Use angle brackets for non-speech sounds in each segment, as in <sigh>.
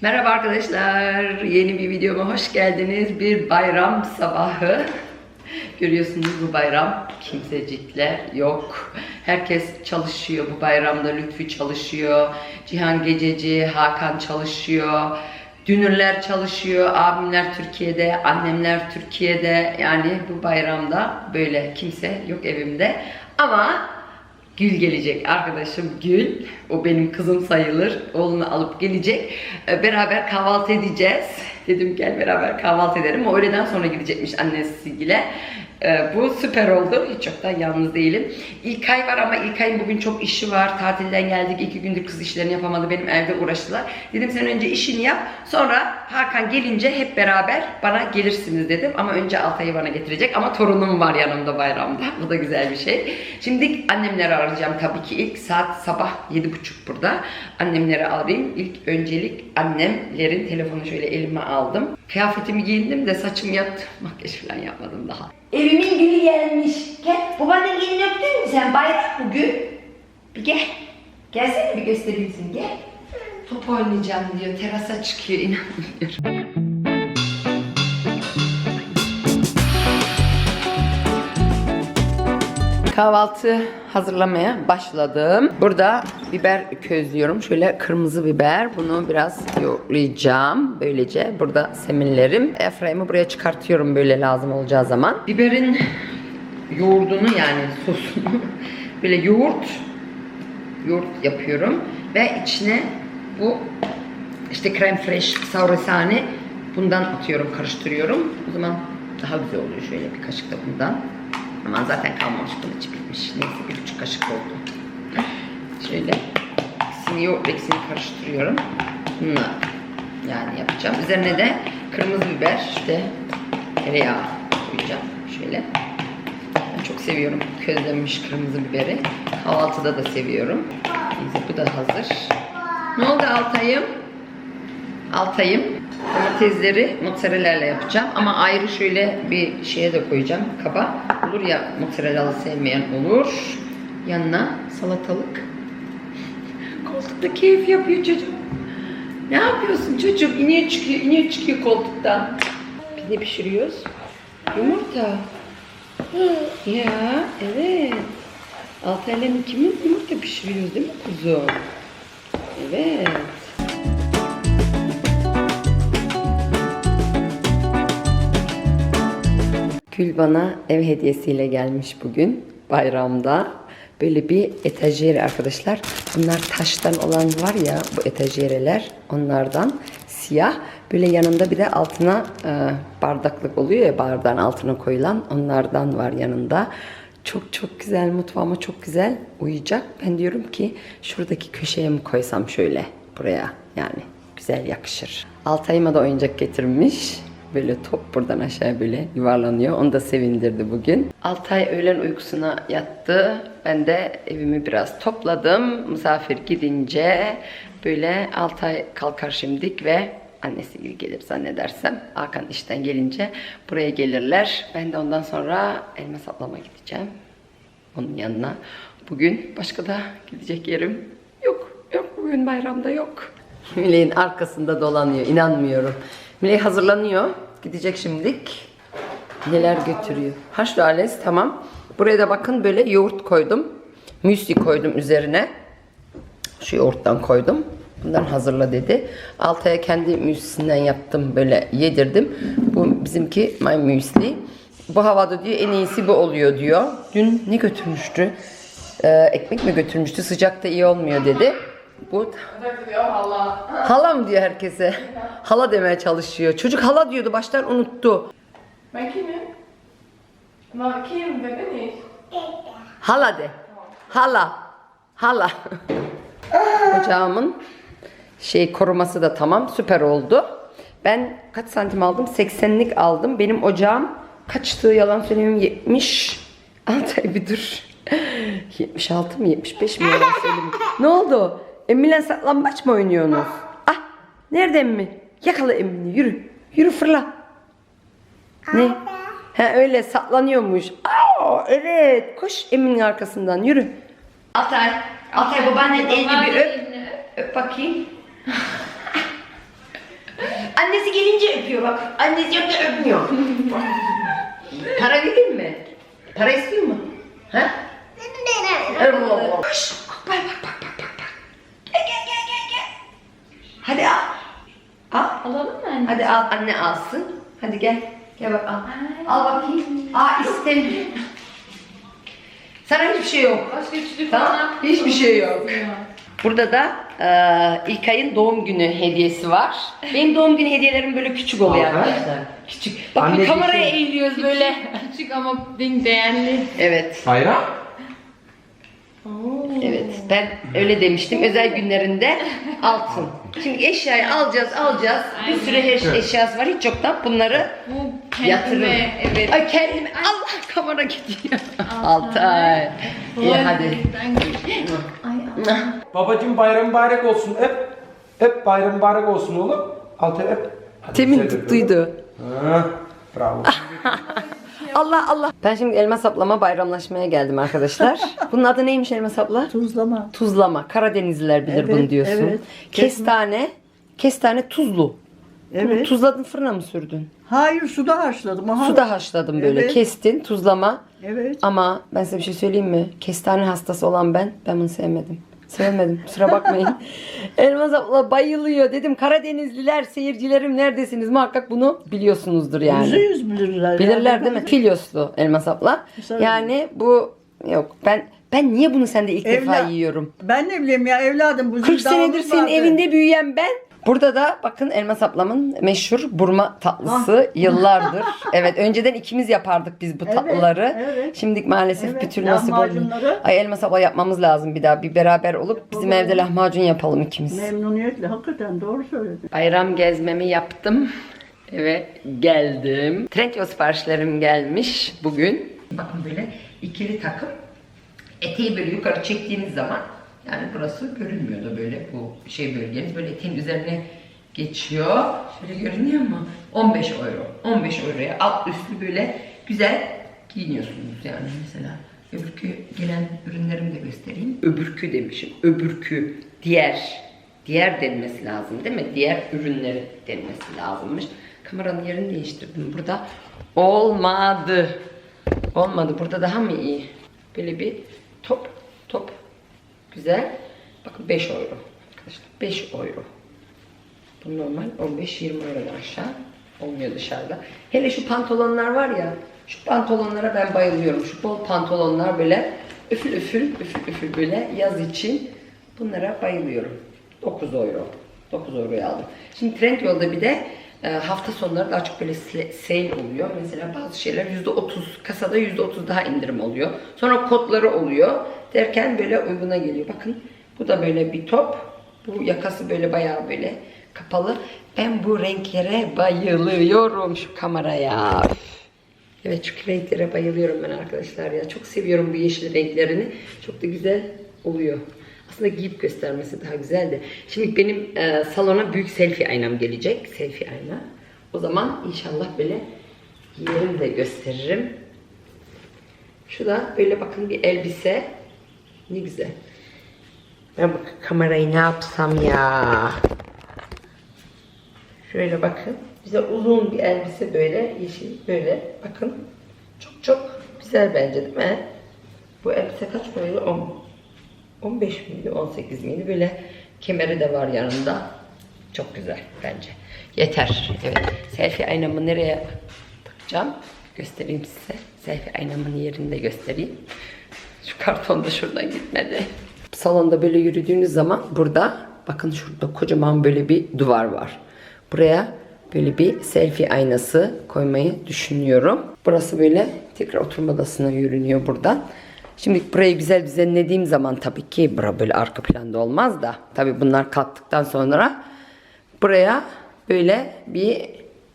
Merhaba arkadaşlar. Yeni bir videoma hoş geldiniz. Bir bayram sabahı. Görüyorsunuz bu bayram kimsecikler yok. Herkes çalışıyor bu bayramda. Lütfü çalışıyor. Cihan Gececi, Hakan çalışıyor. Dünürler çalışıyor. Abimler Türkiye'de, annemler Türkiye'de. Yani bu bayramda böyle kimse yok evimde. Ama Gül gelecek arkadaşım Gül. O benim kızım sayılır. Oğlunu alıp gelecek. Ee, Beraber kahvaltı edeceğiz. Dedim gel beraber kahvaltı edelim. O öğleden sonra gidecekmiş annesiyle. Ee, Bu süper oldu. Hiç yoktan yalnız değilim. İlkay var ama İlkay'ın bugün çok işi var. Tatilden geldik. iki gündür kız işlerini yapamadı. Benim evde uğraştılar. Dedim sen önce işini yap. Sonra Hakan gelince hep beraber bana gelirsiniz dedim. Ama önce Altay'ı bana getirecek. Ama torunum var yanımda bayramda. <laughs> Bu da güzel bir şey. Şimdi annemleri arayacağım tabii ki ilk saat sabah yedi buçuk burada. Annemleri arayayım. İlk öncelik annemlerin telefonu şöyle elime aldım. Kıyafetimi giyindim de saçımı yattı. Makyaj falan yapmadım daha. Evimin gülü gelmiş. Gel. Babaannenin elini öptün mü sen? Bayram bugün. Bir gel. Gelsene bir göstereyim seni. Gel. Top oynayacağım diyor. Terasa çıkıyor. inanmıyorum. Kahvaltı hazırlamaya başladım. Burada biber közlüyorum. Şöyle kırmızı biber. Bunu biraz yoğurlayacağım. Böylece burada seminlerim. Efraim'i buraya çıkartıyorum böyle lazım olacağı zaman. Biberin yoğurdunu yani sosunu <laughs> böyle yoğurt yoğurt yapıyorum ve içine bu işte krem fresh savrasane bundan atıyorum karıştırıyorum. O zaman daha güzel oluyor. Şöyle bir kaşık da bundan. Ama zaten kalmamış bunun içi bitmiş. Neyse bir buçuk kaşık oldu. Şöyle ikisini yoğurt ikisini karıştırıyorum. Bununla yani yapacağım. Üzerine de kırmızı biber işte tereyağı koyacağım. Şöyle. Ben çok seviyorum közlenmiş kırmızı biberi. Kahvaltıda da seviyorum. Neyse bu da hazır. Ne oldu Altay'ım? Altay'ım. Domatesleri mozzarella yapacağım. Ama ayrı şöyle bir şeye de koyacağım. Kaba. Olur ya mozzarellalı sevmeyen olur. Yanına salatalık. Koltukta keyif yapıyor çocuk. Ne yapıyorsun çocuğum? İniyor çıkıyor, iniyor çıkıyor koltuktan. Ne pişiriyoruz? Yumurta. Ya evet. Altayların kimin yumurta pişiriyoruz değil mi kuzum? Evet. Gül bana ev hediyesiyle gelmiş bugün bayramda. Böyle bir etajeri arkadaşlar. Bunlar taştan olan var ya bu etajereler onlardan siyah. Böyle yanında bir de altına e, bardaklık oluyor ya bardağın altına koyulan onlardan var yanında. Çok çok güzel mutfağıma çok güzel uyuyacak. Ben diyorum ki şuradaki köşeye mi koysam şöyle buraya yani güzel yakışır. Altayıma da oyuncak getirmiş. Böyle top buradan aşağı böyle yuvarlanıyor. Onu da sevindirdi bugün. Altay öğlen uykusuna yattı. Ben de evimi biraz topladım. Misafir gidince böyle Altay kalkar şimdik ve annesi gibi gelir zannedersem. Hakan işten gelince buraya gelirler. Ben de ondan sonra elma saplama gideceğim. Onun yanına. Bugün başka da gidecek yerim yok. Yok bugün bayramda yok. <laughs> Meleğin arkasında dolanıyor. inanmıyorum. Melek hazırlanıyor. Gidecek şimdilik. Neler götürüyor. Haşlı ales tamam. Buraya da bakın böyle yoğurt koydum. Müsli koydum üzerine. Şu yoğurttan koydum. Bundan hazırla dedi. Altaya kendi müslisinden yaptım böyle yedirdim. Bu bizimki my müsli. Bu havada diyor en iyisi bu oluyor diyor. Dün ne götürmüştü? Ee, ekmek mi götürmüştü? Sıcakta iyi olmuyor dedi. Bu Hala mı diyor herkese? Hala demeye çalışıyor. Çocuk hala diyordu baştan unuttu. Ben kimim? Ma kim? Ben nicht. Hala de. Hala. Hala. Ocağımın şey koruması da tamam. Süper oldu. Ben kaç santim aldım? 80'lik aldım. Benim ocağım kaçtı yalan söyleyeyim 70. Altay bir dur. 76 mı 75 mi yalan söyleyeyim. Ne oldu? Emmi'yle saklambaç mı oynuyorsunuz? Ah nerede Emmi? Yakala Emmi'ni yürü. Yürü fırla. Ne? He öyle saklanıyormuş. Aa, evet. Koş Emin'in arkasından yürü. Altay. Altay babaannenin elini bir öp. Öp bakayım. <laughs> annesi gelince öpüyor bak. Annesi yok da öpmüyor. <laughs> Para vereyim mi? Para istiyor mu? Ha? Şşş, Bak bak bak bak bak. bak. Gel gel gel gel gel. Hadi al. Al. Alalım mı anne? Hadi al anne alsın. Hadi gel. Gel bak al. Al bakayım. Aa istemiyor. Sana hiçbir şey yok. Başka üçlü Tamam, falan. hiçbir şey yok. Burada da e, İlkay'ın doğum günü hediyesi var. Benim doğum günü hediyelerim böyle küçük oluyor arkadaşlar. Küçük. Bakın Anneciğim kameraya şey- eğiliyoruz böyle. Küçük ama değerli. Evet. Bayram? Evet. Ben öyle demiştim. Özel günlerinde altın. Şimdi eşyayı alacağız, alacağız. Bir sürü eş- eşyası var. Hiç yoktan bunları Bu yatırım. kendime evet. Ay kendime. Allah kamera gidiyor. Altay. İyi hadi. Ay ay. Babacım bayram mübarek olsun. Hep hep bayram mübarek olsun oğlum. Altı hep. Hadi Temin güzel tuttuydu. Ha, bravo. <laughs> Allah Allah. Ben şimdi elma saplama bayramlaşmaya geldim arkadaşlar. <laughs> Bunun adı neymiş elma sapla? Tuzlama. Tuzlama. Karadenizliler bilir Evet, bunu diyorsun. evet. Kestane. Kestane tuzlu. Evet. Tuzladın fırına mı sürdün? Hayır suda haşladım. Aha. Suda haşladım böyle. Evet. Kestin tuzlama. Evet. Ama ben size bir şey söyleyeyim mi? Kestane hastası olan ben, ben bunu sevmedim. Sevmedim. Kusura bakmayın. <laughs> Elmas abla bayılıyor. Dedim Karadenizliler, seyircilerim neredesiniz? Muhakkak bunu biliyorsunuzdur yani. Yüzde yüz bilirler. Bilirler değil mi? Filyoslu elmas abla. Güzel. Yani bu yok. Ben ben niye bunu sende ilk defa Evla- yiyorum? Ben ne bileyim ya evladım. Bu 40 zindavamız senedir senin vardı. evinde büyüyen ben. Burada da bakın Elmas ablamın meşhur burma tatlısı yıllardır. <laughs> Evet önceden ikimiz yapardık biz bu Evet, tatlıları. evet. Şimdi maalesef Evet, bir türlü nasip olmuyor. lahmacunları. Ay Elmas abla yapmamız lazım bir daha. Bir beraber olup bizim Yapalım. evde lahmacun yapalım ikimiz. Memnuniyetle hakikaten doğru söyledin. Bayram gezmemi yaptım. Eve geldim. Trendyol siparişlerim gelmiş bugün. Bakın böyle ikili takım. Eteği böyle yukarı çektiğiniz zaman yani burası görünmüyor da böyle bu şey bölgeniz böyle eteğin üzerine geçiyor. Şöyle görünüyor mu? 15 euro. 15 euroya alt üstlü böyle güzel giyiniyorsunuz yani mesela. Öbürkü gelen ürünlerimi de göstereyim. Öbürkü demişim. Öbürkü. Diğer. Diğer denmesi lazım değil mi? Diğer ürünleri denmesi lazımmış. Kameranın yerini değiştirdim. Burada olmadı. Olmadı. Burada daha mı iyi? Böyle bir top. Top. Güzel. Bakın 5 euro. Arkadaşlar 5 euro. Bu normal 15-20 eurodan aşağı olmuyor dışarıda. Hele şu pantolonlar var ya, şu pantolonlara ben bayılıyorum. Şu bol pantolonlar böyle üfül üfül üfül üfül böyle yaz için bunlara bayılıyorum. 9 euro. 9 euroya aldım. Şimdi Trendyol'da bir de hafta sonları daha çok böyle sale oluyor. Mesela bazı şeyler %30 kasada %30 daha indirim oluyor. Sonra kodları oluyor. Derken böyle uyguna geliyor. Bakın bu da böyle bir top. Bu yakası böyle bayağı böyle kapalı. Ben bu renklere bayılıyorum şu kameraya. Evet şu renklere bayılıyorum ben arkadaşlar ya. Çok seviyorum bu yeşil renklerini. Çok da güzel oluyor. Aslında giyip göstermesi daha güzel de. Şimdi benim e, salona büyük selfie aynam gelecek. Selfie ayna. O zaman inşallah böyle giyerim de gösteririm. Şu da böyle bakın bir elbise. Ne güzel. Ben bak kamerayı ne yapsam ya. Şöyle bakın. Bize uzun bir elbise böyle yeşil böyle bakın. Çok çok güzel bence değil mi? Bu elbise kaç paraydı? 10. 15 miydi? 18 miydi? Böyle kemeri de var yanında. Çok güzel bence. Yeter. Evet. Selfie aynamı nereye takacağım? Göstereyim size. Selfie aynamın yerini de göstereyim. Şu karton da şuradan gitmedi. Salonda böyle yürüdüğünüz zaman burada bakın şurada kocaman böyle bir duvar var. Buraya böyle bir selfie aynası koymayı düşünüyorum. Burası böyle tekrar oturma odasına yürünüyor buradan. Şimdi burayı güzel düzenlediğim zaman tabii ki bura böyle arka planda olmaz da tabii bunlar kalktıktan sonra buraya böyle bir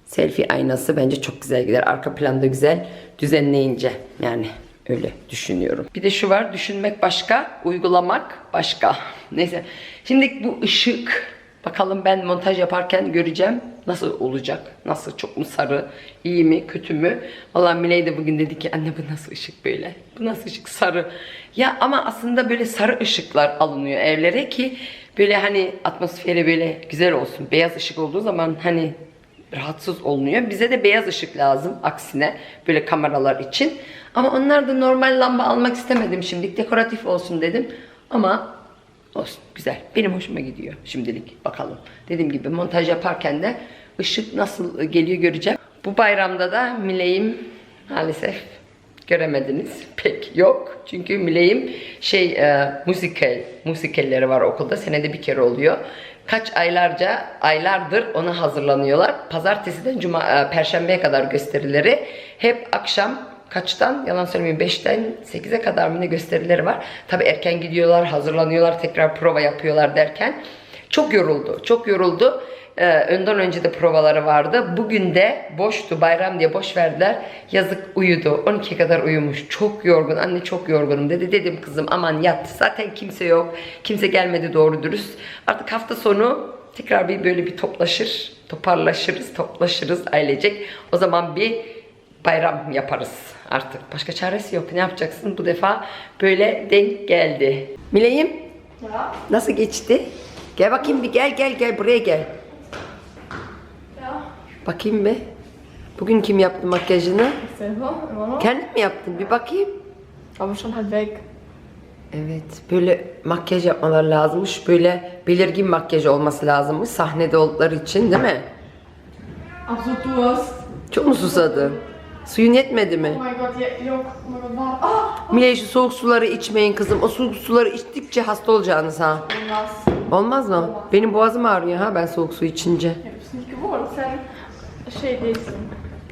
selfie aynası bence çok güzel gider. Arka planda güzel düzenleyince yani öyle düşünüyorum. Bir de şu var düşünmek başka, uygulamak başka. Neyse. Şimdi bu ışık bakalım ben montaj yaparken göreceğim nasıl olacak? Nasıl çok mu sarı, iyi mi, kötü mü? Vallahi Miley de bugün dedi ki anne bu nasıl ışık böyle? Bu nasıl ışık sarı? Ya ama aslında böyle sarı ışıklar alınıyor evlere ki böyle hani atmosferi böyle güzel olsun. Beyaz ışık olduğu zaman hani rahatsız olunuyor. Bize de beyaz ışık lazım aksine böyle kameralar için. Ama onlar da normal lamba almak istemedim şimdilik. Dekoratif olsun dedim. Ama olsun güzel. Benim hoşuma gidiyor şimdilik. Bakalım. Dediğim gibi montaj yaparken de ışık nasıl geliyor göreceğim. Bu bayramda da Miley'im maalesef göremediniz. Pek yok. Çünkü Miley'im şey e, müzikal, müzikalleri var okulda. Senede bir kere oluyor. Kaç aylarca, aylardır ona hazırlanıyorlar. Pazartesiden cuma, e, perşembeye kadar gösterileri. Hep akşam kaçtan yalan söylemeyeyim 5'ten 8'e kadar mı ne gösterileri var. Tabi erken gidiyorlar, hazırlanıyorlar, tekrar prova yapıyorlar derken çok yoruldu. Çok yoruldu. Ee, önden önce de provaları vardı. Bugün de boştu bayram diye boş verdiler. Yazık uyudu. 12'ye kadar uyumuş. Çok yorgun. Anne çok yorgunum dedi. Dedim kızım aman yat. Zaten kimse yok. Kimse gelmedi doğru dürüst. Artık hafta sonu tekrar bir böyle bir toplaşır. Toparlaşırız, toplaşırız ailecek. O zaman bir bayram yaparız artık. Başka çaresi yok. Ne yapacaksın? Bu defa böyle denk geldi. Mileyim Ja. nasıl geçti? Gel bakayım bir gel gel gel buraya gel. Ja. Bakayım bir. Bugün kim yaptı makyajını? Noch. Kendin mi yaptın? Bir bakayım. Aber schon halt weg. Evet, böyle makyaj yapmaları lazımmış. Böyle belirgin makyaj olması lazımmış. Sahnede oldukları için değil mi? Absolut. Çok mu susadın? Suyun yetmedi mi? Oh Gott, ja, yok. Gott, war. Ah! Miley şu soğuk suları içmeyin kızım. O soğuk suları içtikçe hasta olacaksınız ha. Nass. Olmaz mı? Benim boğazım ağrıyor ha ben soğuk su içince. Hab's nicht gewohnt. Sen şey değilsin.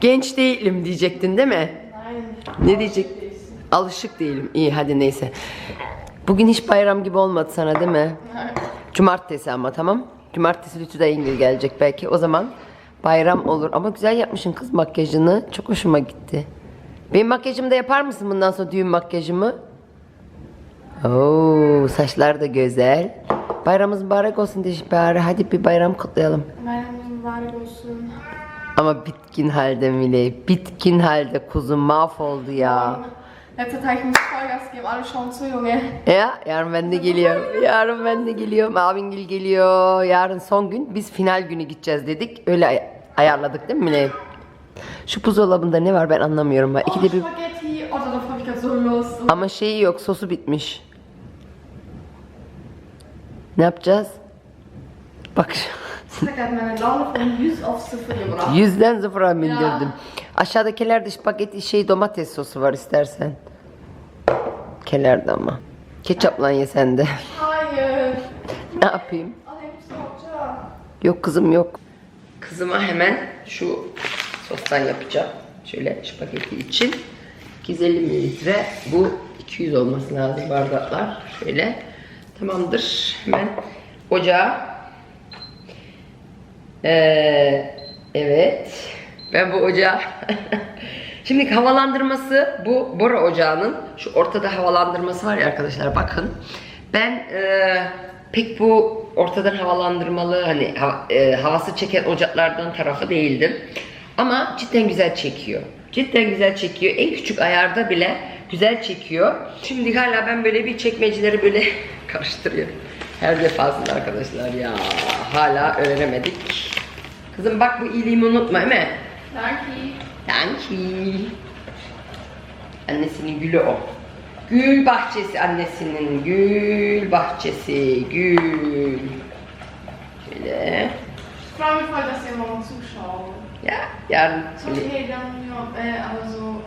Genç değilim diyecektin değil mi? Nein. Ne diyecek? Değilsin. Alışık değilim. İyi hadi neyse. Bugün hiç bayram gibi olmadı sana değil mi? Cumartesi ama tamam. Cumartesi Lütfü Dayıngil gelecek belki. O zaman bayram olur. Ama güzel yapmışsın kız makyajını. Çok hoşuma gitti. Benim makyajımı da yapar mısın bundan sonra düğün makyajımı? Oo, saçlar da güzel. Bayramımız mübarek olsun diye bari. Hadi bir bayram kutlayalım. Meinem mübarek olsun. Ama bitkin halde Miley. Bitkin halde kuzum mahvoldu ya. Letzter Tag, ich muss Vollgas geben. Alle schauen zu, Junge. Ya yarın ben de geliyorum. Yarın ben de geliyorum. Abingil geliyor. Yarın son gün. Biz final günü gideceğiz dedik. Öyle ay- ayarladık değil mi Mine? Şu buzdolabında ne var ben anlamıyorum. Ben Oh, ikide bir... Spaghetti. Oh, darauf habe ich gerade so Lust. Ama şeyi yok. Sosu bitmiş. Ne yapacağız? Bak Das meine Laune von 100 auf 0 gebracht. yüzden sıfıra bindirdim. Aşağıdakilerde spagetti şey domates sosu var istersen. Kelerde ama. Ketçapla ye sen de. Hayır. ne yapayım? Alayım salça. Yok kızım yok. Kızıma hemen şu sostan yapacağım. Şöyle spagetti için. 250 mililitre. Bu 200 olması lazım bardaklar. Şöyle. Tamamdır. Hemen ocağa. Ee, evet. Ben bu ocağa <laughs> Şimdi havalandırması bu Bora ocağının şu ortada havalandırması var ya arkadaşlar bakın. Ben e, pek bu ortadan havalandırmalı hani hava- e, havası çeken ocaklardan tarafı değildim. Ama cidden güzel çekiyor. Cidden güzel çekiyor. En küçük ayarda bile güzel çekiyor. Şimdi hala ben böyle bir çekmeceleri böyle <laughs> karıştırıyorum. Her defasında arkadaşlar ya hala öğrenemedik. Kızım bak bu iyiliğimi unutma değil mi? Danke. Danke. Annesinin gülü o. Gül bahçesi annesinin. Gül bahçesi. Gül. Şöyle. Morgen zuschaut. Ya yarın So şimdi heyecanlanıyorum.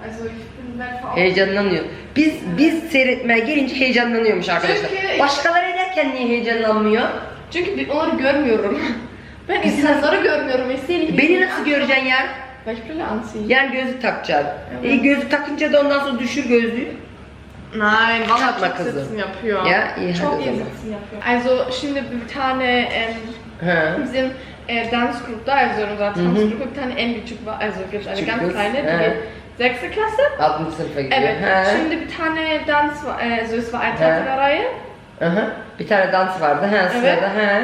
Also ich bin verarscht. heyecanlanıyor. Biz biz seyretmeye gelince heyecanlanıyormuş arkadaşlar. Çünkü- Başkaları ederken niye heyecanlanmıyor? Çünkü ben onları görmüyorum. <laughs> Ben insanları görmüyorum. Wie Beni nasıl göreceksin ya? Weil ich Brille anziehe. Yani gözlük takacaksın. Evet. E, gözlük takınca da ondan sonra düşür gözlüğü. Nein, vallahi çok kızım. sitzen yapıyor. Ya, iyi, Çok hadi o iyi zaman. sitzen yapıyor. Also şimdi bir tane em, bizim e, Tanzgrupta, also in unserer Tanzgruppe bir tane en küçük var. Also gibt eine Küçük ganz kız, kleine, die ha. geht sechste Klasse. 6. sınıfa gidiyor. Evet. Ha. Şimdi bir tane dans var. e, Also es war Eintagsreihe. Aha. Bir tane dans vardı. Ha, sırada. Ha.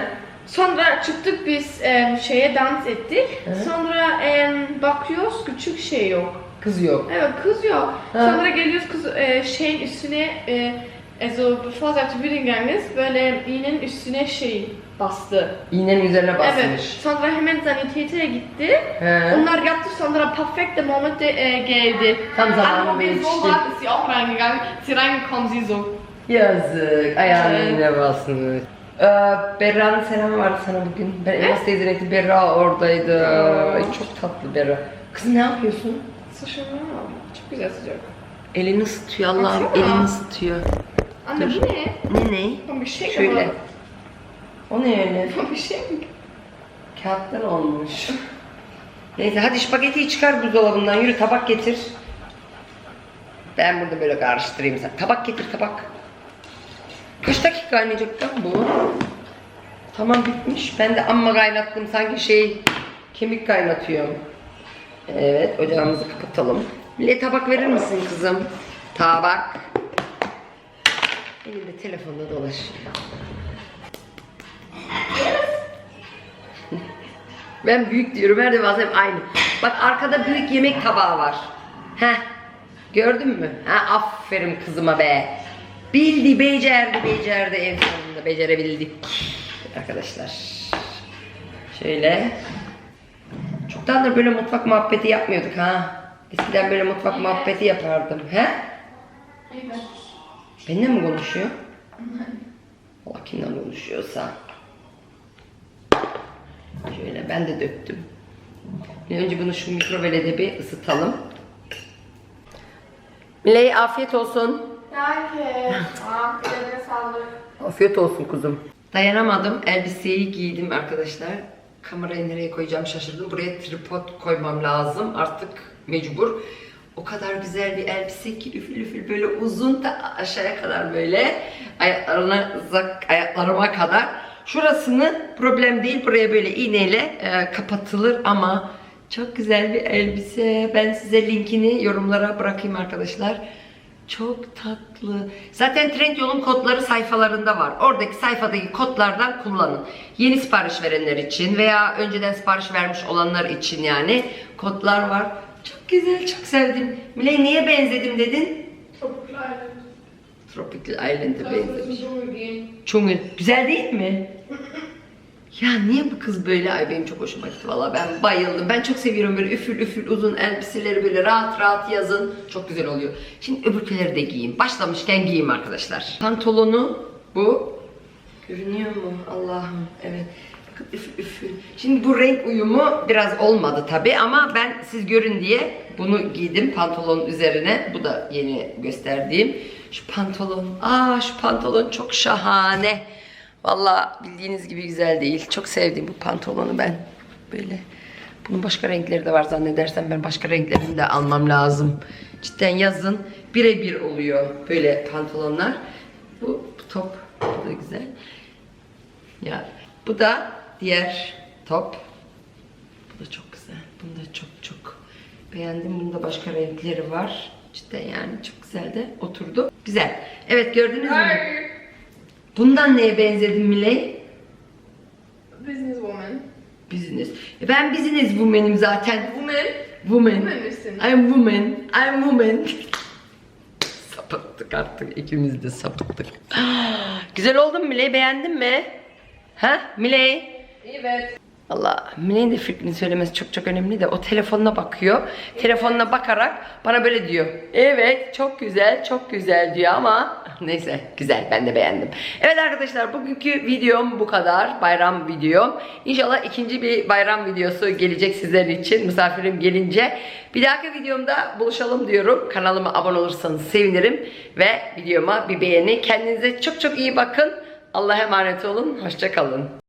Sonra çıktık biz em, şeye dans ettik. Sonra em, bakıyoruz küçük şey yok. Kız yok. Evet kız yok. Ha. Sonra geliyoruz kız e, şeyin üstüne e, also bevor sie gegangen böyle iğnenin üstüne şey bastı. İğnenin üzerine basmış. Evet. Sonra hemen saniteteye gitti. He. Onlar yaptı sonra perfekte Moment e, geldi. Tam zamanında Aber wir yetişti. so weit ist sie auch reingegangen. Sie reingekommen, sie so. Yazık. Ayağının basmış. Ee, Berra'nın selamı vardı sana bugün. Ben Elmas teyzenin ekti. Berra oradaydı. Ay, çok tatlı Berra. Kız ne yapıyorsun? Sıçrama. Çok güzel sıcak. Elini ısıtıyor Allah'ım. Elini ısıtıyor. Anne bu ne? Ne ne? Von Geschenk Şöyle. ama. O ne öyle? Von Geschenk. Kağıttan olmuş. Neyse hadi spagettiyi çıkar buzdolabından. Yürü tabak getir. Ben burada böyle karıştırayım sen. Tabak getir tabak. Kaç dakika kaynayacak lan bu? Tamam bitmiş. Ben de amma kaynattım sanki şey kemik kaynatıyorum. Evet ocağımızı kapatalım. Bile tabak verir misin kızım? Tabak. Elimde telefonla dolaşıyor. Ben büyük diyorum her defasında aynı. Bak arkada büyük yemek tabağı var. Heh. Gördün mü? Ha aferin kızıma be. Bildi, becerdi, becerdi. En sonunda becerebildik. Arkadaşlar. Şöyle. Çoktandır böyle mutfak muhabbeti yapmıyorduk ha. Eskiden böyle mutfak muhabbeti yapardım. He? Benimle mi konuşuyor? <laughs> Allah kimden konuşuyorsa. Şöyle ben de döktüm. Önce bunu şu mikrovelede bir ısıtalım. Miley afiyet olsun. Ah, sağlık. Afiyet olsun kuzum. Dayanamadım. Elbiseyi giydim arkadaşlar. Kamerayı nereye koyacağım şaşırdım. Buraya tripod koymam lazım. Artık mecbur. O kadar güzel bir elbise ki üfül üfül böyle uzun da aşağıya kadar böyle ayaklarına zak- ayaklarıma kadar. Şurasını problem değil. Buraya böyle iğneyle e, kapatılır ama çok güzel bir elbise. Ben size linkini yorumlara bırakayım arkadaşlar. Çok tatlı. Zaten Trendyol'un kodları sayfalarında var. Oradaki sayfadaki kodlardan kullanın. Yeni sipariş verenler için veya önceden sipariş vermiş olanlar için yani kodlar var. Çok güzel, çok sevdim. Miley niye benzedim dedin? Tropical Island'a Das benzemiş. ist so gehen. Çungul. Güzel değil mi? <laughs> Ya niye bu kız böyle? Ay benim çok hoşuma gitti valla. Ben bayıldım. Ben çok seviyorum böyle üfül üfül uzun elbiseleri böyle rahat rahat yazın. Çok güzel oluyor. Şimdi öbürküleri de giyeyim. Başlamışken giyeyim arkadaşlar. Pantolonu bu. Görünüyor mu? Allah'ım. Evet. Bakın üfül üfül. Şimdi bu renk uyumu biraz olmadı tabi ama ben siz görün diye bunu giydim pantolonun üzerine. Bu da yeni gösterdiğim. Şu pantolon. Aa şu pantolon çok şahane. Valla bildiğiniz gibi güzel değil. Çok sevdim bu pantolonu ben. Böyle. Bunun başka renkleri de var zannedersem ben başka renklerini de almam lazım. Cidden yazın birebir oluyor böyle pantolonlar. Bu, bu top bu da güzel. Ya bu da diğer top. Bu da çok güzel. Bunu da çok çok beğendim. Bunda başka renkleri var. Cidden yani çok güzel de oturdu. Güzel. Evet gördünüz mü? Hi. Bundan neye benzedim Miley? Businesswoman. Business. E Ben business woman'im zaten. Woman. Woman. Woman misin? I'm woman. I'm woman. <laughs> sapıttık artık. ikimiz de sapıttık. <gasps> Güzel oldu mu Miley? Beğendin mi? Ha? Miley? Evet. Allah de fikrini söylemesi çok çok önemli de o telefonuna bakıyor. Telefonuna bakarak bana böyle diyor. Evet çok güzel çok güzel diyor ama <laughs> neyse güzel ben de beğendim. Evet arkadaşlar bugünkü videom bu kadar. Bayram videom. İnşallah ikinci bir bayram videosu gelecek sizler için misafirim gelince. Bir dahaki videomda buluşalım diyorum. Kanalıma abone olursanız sevinirim. Ve videoma bir beğeni. Kendinize çok çok iyi bakın. Allah'a emanet olun. Hoşça kalın.